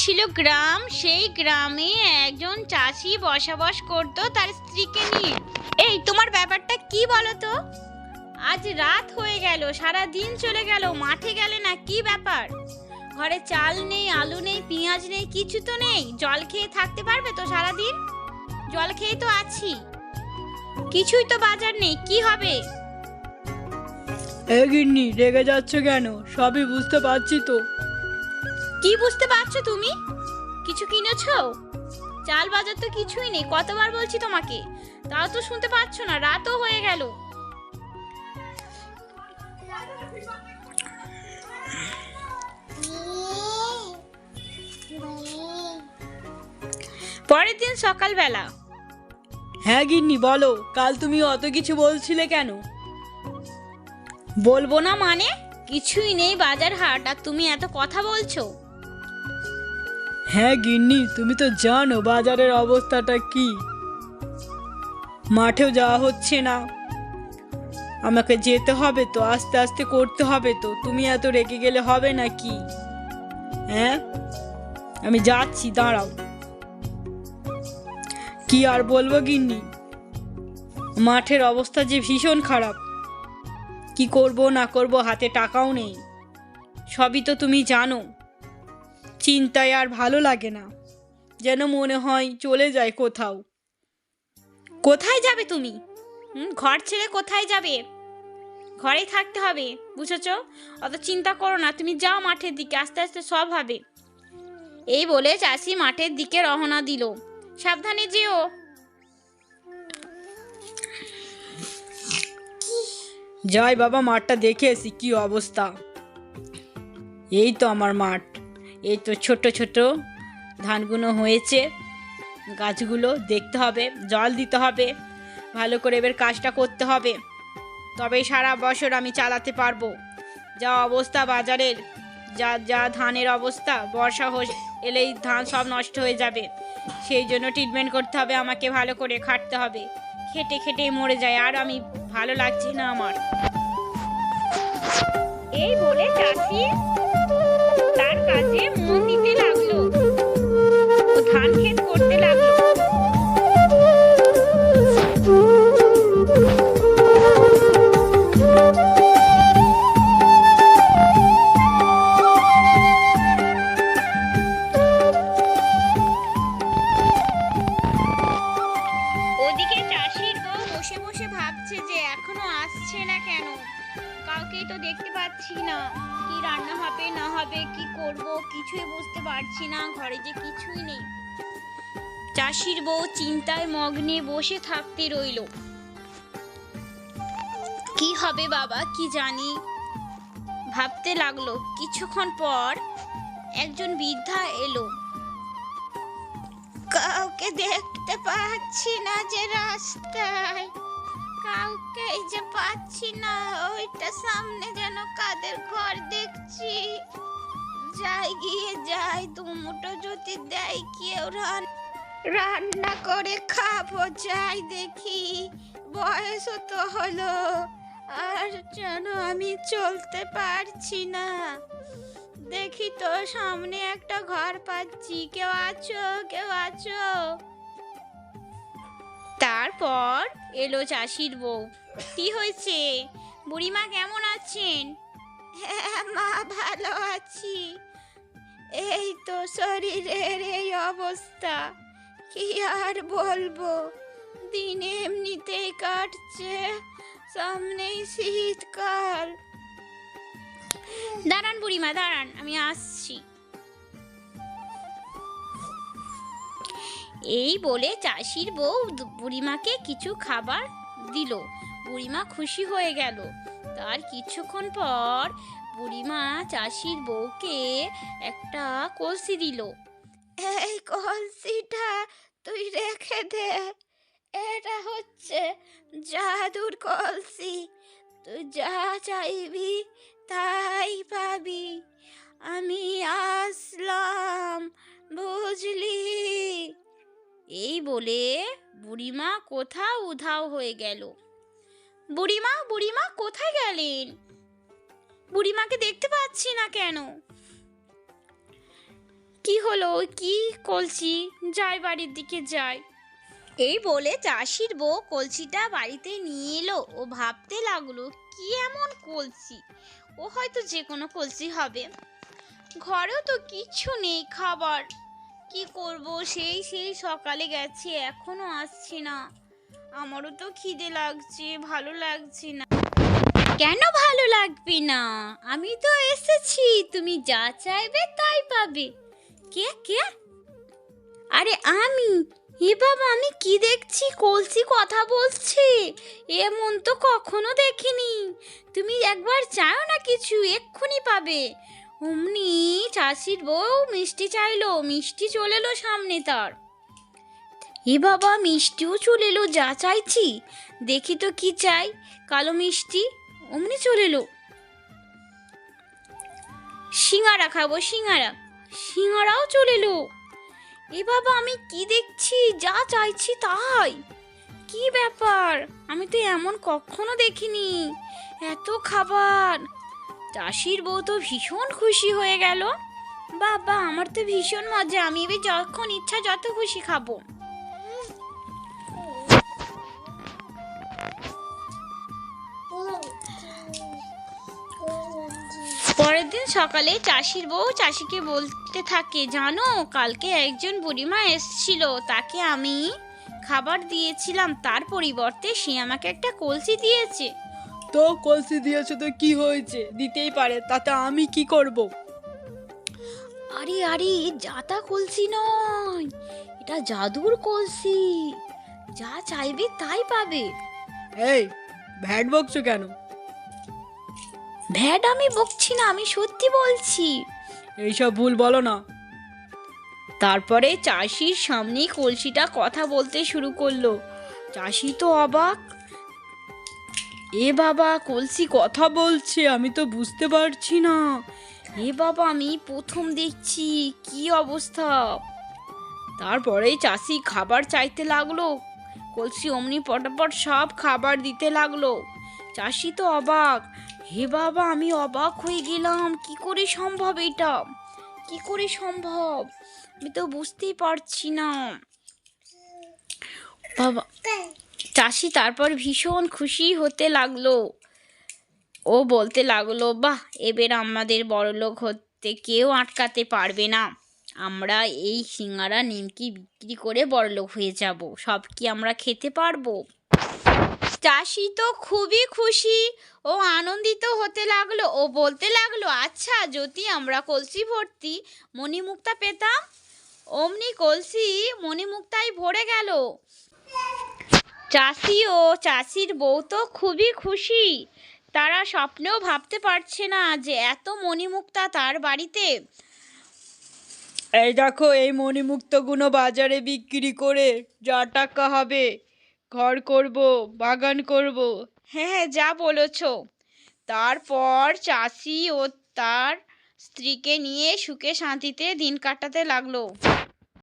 ছিল গ্রাম সেই গ্রামে একজন চাষি বসবাস করত তার স্ত্রীকে নিয়ে। এই তোমার ব্যাপারটা কি বলো তো আজ রাত হয়ে গেল সারা দিন চলে গেল মাঠে গেলে না কি ব্যাপার? ঘরে চাল নেই আলু নেই পেঁয়াজ নেই কিছু তো নেই। জল খেয়ে থাকতে পারবে তো সারা দিন জল খেয়ে তো আছি। কিছুই তো বাজার নেই কি হবে? এ গিন্নি রেগে যাচ্ছ কেন? সবই বুঝতে পারছি তো। কি বুঝতে পারছ তুমি? কিছু কিনেছো? চাল বাজার তো কিছুই নেই কতবার বলছি তোমাকে? তাও তো শুনতে পাচ্ছ না রাতও হয়ে গেল। পরের দিন সকালবেলা। হ্যাঁ গিন্নি বলো কাল তুমি অত কিছু বলছিলে কেন? বলব না মানে? কিছুই নেই বাজার হাট আর তুমি এত কথা বলছো। হ্যাঁ গিন্নি, তুমি তো জানো বাজারের অবস্থাটা কি। মাঠেও যাওয়া হচ্ছে না। আমাকে যেতে হবে তো, আস্তে আস্তে করতে হবে তো। তুমি এত রেগে গেলে হবে না কি হ্যাঁ? আমি যাচ্ছি, দাঁড়াও। কি আর বলব গিন্নি? মাঠের অবস্থা যে ভীষণ খারাপ। কি করব না করব, হাতে টাকাও নেই। সবই তো তুমি জানো। চিন্তায় আর ভালো লাগে না। যেন মনে হয় চলে যায় কোথাও। কোথায় যাবে তুমি? হুম, ঘর ছেড়ে কোথায় যাবে? ঘরেই থাকতে হবে বুঝেছ? অত চিন্তা করো না তুমি যাও মাঠের দিকে আস্তে আস্তে সব হবে। এই বলে চাষি মাঠের দিকে রওনা দিল। সাবধানে যেও। যাই বাবা মাঠটা দেখে এসি কি অবস্থা। এই তো আমার মাঠ। এই তো ছোট ছোট ধানগুলো হয়েছে। গাছগুলো দেখতে হবে, জল দিতে হবে, ভালো করে এবার কাজটা করতে হবে। তবে সারা বছর আমি চালাতে পারব। যা অবস্থা বাজারের, যা যা ধানের অবস্থা, বর্ষা হয়ে এলেই ধান সব নষ্ট হয়ে যাবে। সেই জন্য ট্রিটমেন্ট করতে হবে, আমাকে ভালো করে খাটতে হবে। খেটে খেটে মরে যায়, আর আমি ভালো লাগছে না আমার। এই বলে চাষি তার কাজে মন দিতে লাগল। ও ধান ক্ষেত করতে লাগল। ভাবছে যে এখনও আসছে না কেন? কাউকেই তো দেখতে পাচ্ছি না। কি রান্না হবে, না হবে, কি করব, কিছুই বুঝতে পারছি না, ঘরে যে কিছুই নেই। চাষির বউ চিন্তায় মগ্নে বসে থাকতে রইল। কি হবে বাবা, কি জানি? ভাবতে লাগল, কিছুক্ষণ পর একজন বৃদ্ধা এলো। কাউকে দেখতে পাচ্ছি না যে রাস্তায়। কাউকে যে পাচ্ছি না, ওইটা সামনে যেন কাদের ঘর দেখছি। যাই গিয়ে যাই দুমুটো যদি দেয় কেউ রান রান্না করে খাব, যাই দেখি। বয়সও তো হলো, আর যেন আমি চলতে পারছি না। দেখি তো সামনে একটা ঘর পাচ্ছি। কেউ আছো কেউ আছো? তারপর এলো চাষির বউ। কি হয়েছে? বুড়িমা কেমন আছেন? হ্যাঁ মা ভালো আছি। এই তো শরীরের এই অবস্থা। কি আর বলব? দিন এমনিতেই কাটছে সামনেই শীতকাল। দাঁড়ান বুড়িমা দাঁড়ান আমি আসছি। এই বলে চাষির বউ বুড়িমাকে কিছু খাবার দিল। বুড়িমা খুশি হয়ে গেল। তার কিছুক্ষণ পর বুড়িমা চাষির বউকে একটা কলসি দিল। এই কলসিটা তুই রেখে দে। এটা হচ্ছে জাদুর কলসি। তুই যা চাইবি তাই পাবি। আমি আসলাম, বুঝলি? এই বলে বুড়িমা কোথাও উধাও হয়ে গেল। বুড়িমা বুড়িমা কোথায় গেলেন? বুড়িমাকে দেখতে পাচ্ছি না কেন? কি হলো? কি কলসি? যাই বাড়ির দিকে যাই। এই বলে চাষির বউ কলসিটা বাড়িতে নিয়ে এলো। ও ভাবতে লাগল, কি এমন কলসি? ও হয়তো যে কোনো কলসি হবে। ঘরেও তো কিচ্ছু নেই খাবার। কি করব? সেই সেই সকালে গেছে, এখনও আসছে না। আমারও তো খিদে লাগছে, ভালো লাগছে না। কেন ভালো লাগবে না? আমি তো এসেছি, তুমি যা চাইবে তাই পাবে। কে কে? আরে আমি? এ বাবা, আমি কি দেখছি? কলসি কথা বলছে। এমন তো কখনো দেখিনি। তুমি একবার চাও না কিছু, এক্ষুনি পাবে। অমনি চাষির বউ মিষ্টি চাইলো, মিষ্টি চলে এলো সামনে তার। এ বাবা, মিষ্টিও চলে এলো যা চাইছি। দেখি তো কি চাই, কালো মিষ্টি, অমনি চলে এলো সিঙ্গারা খাব, সিঙ্গারা, সিঙ্গারাও চলে এলো এ বাবা, আমি কি দেখছি, যা চাইছি তাই। কি ব্যাপার, আমি তো এমন কখনো দেখিনি। এত খাবার চাষির বউ তো ভীষণ খুশি হয়ে গেল। বাবা, আমার তো ভীষণ মজা। আমি এবার যখন ইচ্ছা যত খুশি খাব। পরের দিন সকালে চাষির বউ চাষিকে বলতে থাকে, জানো, কালকে একজন বুড়িমা এসেছিল। তাকে আমি খাবার দিয়েছিলাম। তার পরিবর্তে সে আমাকে একটা কলসি দিয়েছে। তো কলসি দিয়েছ তো কি হয়েছে? দিতেই পারে তাতে আমি কি করব? আরে আরে জাতা কলসি নয় এটা জাদুর কলসি যা চাইবে তাই পাবে। এই ভ্যাট বকছো কেন? ভ্যাট আমি বকছি না আমি সত্যি বলছি। এইসব ভুল বলো না। তারপরে চাষির সামনেই কলসিটা কথা বলতে শুরু করল। চাষি তো অবাক এ বাবা, কলসি কথা বলছে, আমি তো বুঝতে পারছি না। এ বাবা, আমি প্রথম দেখছি, কি অবস্থা? তারপরেই চাষি খাবার চাইতে লাগল, কলসি অমনি পটাপট সব খাবার দিতে লাগল। চাষি তো অবাক, হে বাবা, আমি অবাক হয়ে গেলাম, কি করে সম্ভব এটা? কি করে সম্ভব? আমি তো বুঝতেই পারছি না। বাবা চাষি তারপর ভীষণ খুশি হতে লাগল। ও বলতে লাগল, বাহ, এবার আমাদের বড়লোক হতে কেউ আটকাতে পারবে না। আমরা এই সিঙ্গারা, নিমকি বিক্রি করে বড়লোক হয়ে যাব। সব কি আমরা খেতে পারব? চাষি তো খুবই খুশি। ও আনন্দিত হতে লাগল। ও বলতে লাগল আচ্ছা যদি আমরা কলসি ভর্তি মণিমুক্তা পেতাম? অমনি কলসি মণিমুক্তায় ভরে গেল। চাষি ও চাষির বউ তো খুবই খুশি। তারা স্বপ্নেও ভাবতে পারছে না যে এত মণিমুক্তা তার বাড়িতে। এই দেখো, এই মণিমুক্তগুলো বাজারে বিক্রি করে যা টাকা হবে, ঘর করব, বাগান করব। হ্যাঁ হ্যাঁ যা বলেছ। তারপর চাষি ও তার স্ত্রীকে নিয়ে সুখে শান্তিতে দিন কাটাতে লাগল।